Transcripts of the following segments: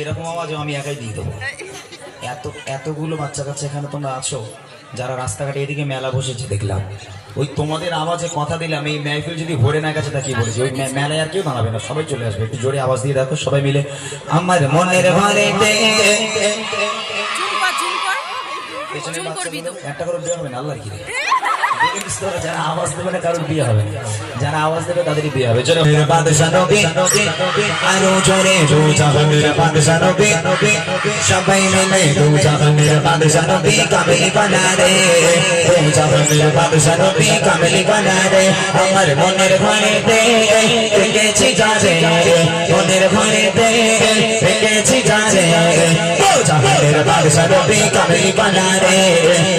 এরকম আওয়াজও আমি একাই দিয়ে দেবো। এত এতগুলো বাচ্চা কাচ্চা এখানে তোমরা আছো যারা রাস্তাঘাটে এদিকে মেলা বসেছে দেখলাম। ওই তোমাদের আওয়াজে কথা দিলাম এই মেহফিল যদি ভরে না গেছে তা কি বলছি? ওই মেলায় আর কেউ দাঁড়াবে না সবাই চলে আসবে। একটু জোরে আওয়াজ দিয়ে দেখো সবাই মিলে। আমার মনের বাচ্চাগুলো একটা করে বিয়ে হবে না আল্লাহর কি যারা আওয়াজ দেবে না কারোর বিয়ে হবে। যারা আওয়াজ দেবে তাদেরই বিয়ে হবে চলো মেরে বাদশা নবী আরও জোরে জাহান মেরে বাদশা নবী সবাই মিলে জাহান মেরে বাদশা নবী কামেলি বানা রে দু মেরে বাদশা নবী আমার মনের ঘরেতে রেখেছি যারে মনের ঘরেতে রেখেছি যারে দু জাহান মেরে বাদশা নবী কামেলি বানা রে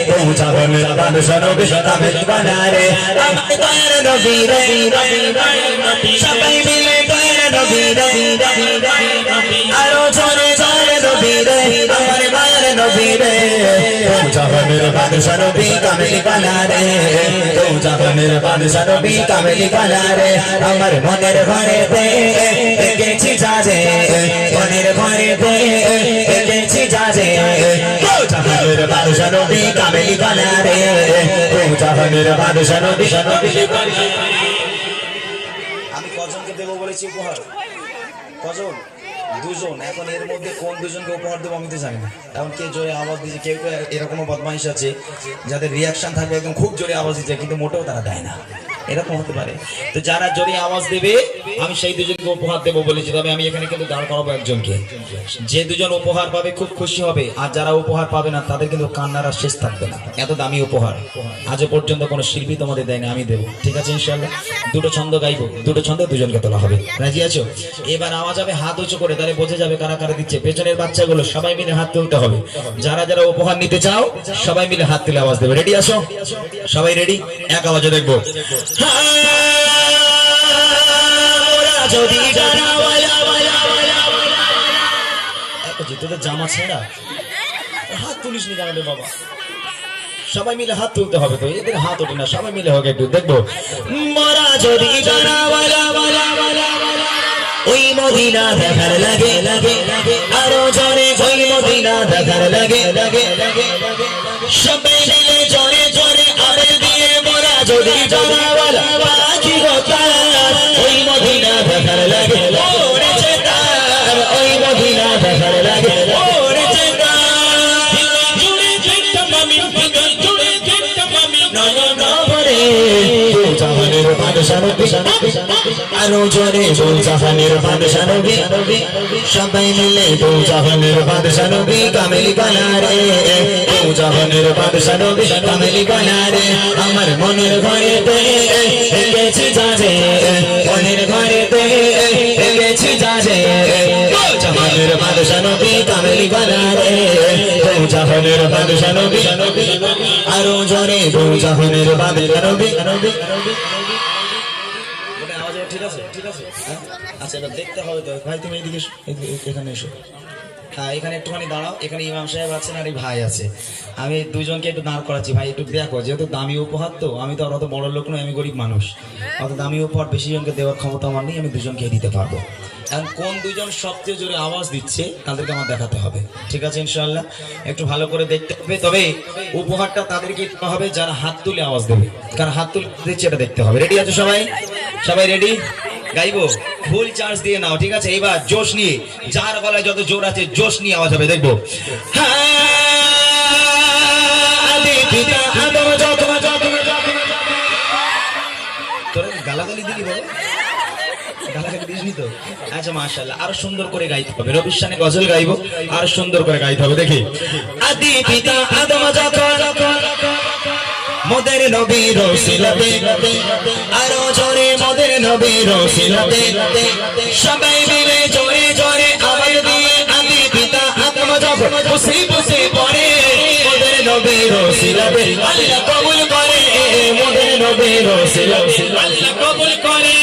দু জাহান মেরে বাদশা নবী কামেলি বানা রে আমার নবী রে। সবাই মিলে জাহানের বাদশা নবী কামেলি বানা রে তুম জাহানের বাদশা নবী কামেলি বানা রে আমার মনের ঘরে দে দেখেছি যারে মনের ঘরে দে দেখেছি যারে তুম জাহানের বাদশা নবী কামেলি বানা রে তুম জাহানের বাদশা নবী আমি কজনকে দেবো বলেছি উপহার? কজন? দুজন, এখন এর মধ্যে কোন দুজনকে উপহার দেবো আমি তো জানি না। এখন কে জোরে আওয়াজ দিচ্ছে কেউ কেউ এরকম বদমাইশ আছে, যাদের রিয়াকশন থাকবে একদম খুব জোরে আওয়াজ দিচ্ছে কিন্তু মোটেও তারা দেয় না। এরকম হতে পারে। তো যারা জোরে আওয়াজ দেবে, আমি সেই দুজনকে উপহার দেবো বলেছি তবে আমি এখানে কিন্তু দাঁড় করাবো একজনকে। যে দুজন উপহার পাবে খুব খুশি হবে, আর যারা উপহার পাবে না, তাদের কিন্তু কান্নার শেষ থাকবে না। এত দামি উপহার। আজও পর্যন্ত কোনো শিল্পী তোমাদের দেয় না, আমি দেবো। ঠিক আছে ইনশাল্লাহ দুটো ছন্দ গাইবো, দুটো ছন্দ দুজনকে তোলা হবে। রাজি আছো? এবার আওয়াজ হবে হাত উঁচু করে, তাহলে বোঝা যাবে কারা কারা দিচ্ছে। পেছনের বাচ্চাগুলো সবাই মিলে হাত তুলতে হবে। যারা যারা উপহার নিতে চাও, সবাই মিলে হাত তুলে আওয়াজ দেবে। রেডি আসো সবাই রেডি এক আওয়াজে দেখব। যদি তোদের জামা ছেঁড়া? হাত তুলিস নি জানালে বাবা? সবাই মিলে হাত তুলতে হবে তো, এদের হাত ওঠে না, সবাই মিলে হোক একটু, দেখব। মরা যদি ওই মদিনা দেখার লাগে লাগে আরও জনে ওই মদিনা দেখার লাগে লাগে লাগে সবাই মিলে দিয়ে মরা যদি জানা ওয়ালা গো গোতার ওই মদিনা দেখার লাগে আরও জোরে দু জাহানের বাদশা নবী সবাই মিলে দু জাহানের বাদশা নবী কামেলি বানা রে দু জাহানের বাদশা নবী কামেলি বানা রে আমার মনের ঘরে দে গেছি যারে মনের ঘরে দে গেছি দু জাহানের বাদশা নবী কামেলি বানা রে দু জাহানের বাদশা নবী আরও জোরে দু জাহানের বাদশা নবী নবী মানে আওয়াজ এবার ঠিক আছে, ঠিক আছে? আচ্ছা এবার দেখতে হবে তো। ভাই, তুমি এইদিকে এখানে এসো। হ্যাঁ এখানে একটুখানি দাঁড়াও। এখানে ইমাম সাহেব আছেন আর এই ভাই আছে। আমি দুজনকে একটু দাঁড় করাচ্ছি। ভাই, একটু দেখো, যেহেতু দামি উপহার তো, আমি তো আর অত বড় লোক নয় আমি গরিব মানুষ। অত দামি উপহার বেশি জনকে দেওয়ার ক্ষমতা আমার নেই, আমি দুজনকে দিতে পারব। কোন দুজন সবচেয়ে জোরে আওয়াজ দিচ্ছে, তাদেরকে আমার দেখাতে হবে। ঠিক আছে ইনশাল্লাহ একটু ভালো করে দেখতে হবে। তবে উপহারটা তাদেরকে হবে, যারা হাত তুলে আওয়াজ দেবে। কারণ হাত তুলে দিচ্ছে, এটা দেখতে হবে। রেডি আছে সবাই? সবাই রেডি গাইবো? ফুল চার্জ দিয়ে নাও, ঠিক আছে? এবার জোশ নিয়ে, যার গলায় যত জোর আছে, জোশ নিয়ে আওয়াজ হবে, দেখব। গালাগালি বলো? আচ্ছা মাশাআল্লাহ। আরও সুন্দর করে গাইতে হবে। রবিশানে গজল গাইবো, আরও সুন্দর করে গাইতে হবে। দেখি। আদি পিতা আদম যখন মোদের নবীর সিলতে আরও জোরে মোদের নবীর সিলতে সবাই মিলে জোরে জোরে আওয়াজ কবুল করে।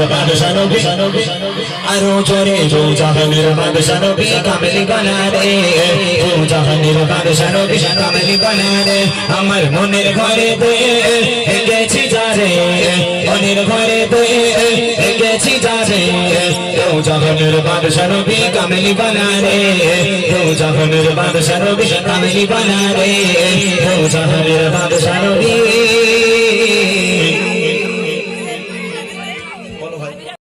বিচারেতে দেখা দিও রে জাহানের বাদশা নবী আরও জোরে দু জাহানের বাদশাহ নবী কামেলি বানা রে দু জাহানের বাদশাহ নবী কামেলি বানা রে আমার মনের ঘরে দে গেছি যারে মনের ঘরে দে গেছি যারে দু জাহানের বাদশাহ নবী কামেলি বানা রে দু জাহানের বাদশাহ নবী কামেলি বানা রে দু জাহানের বাদশাহ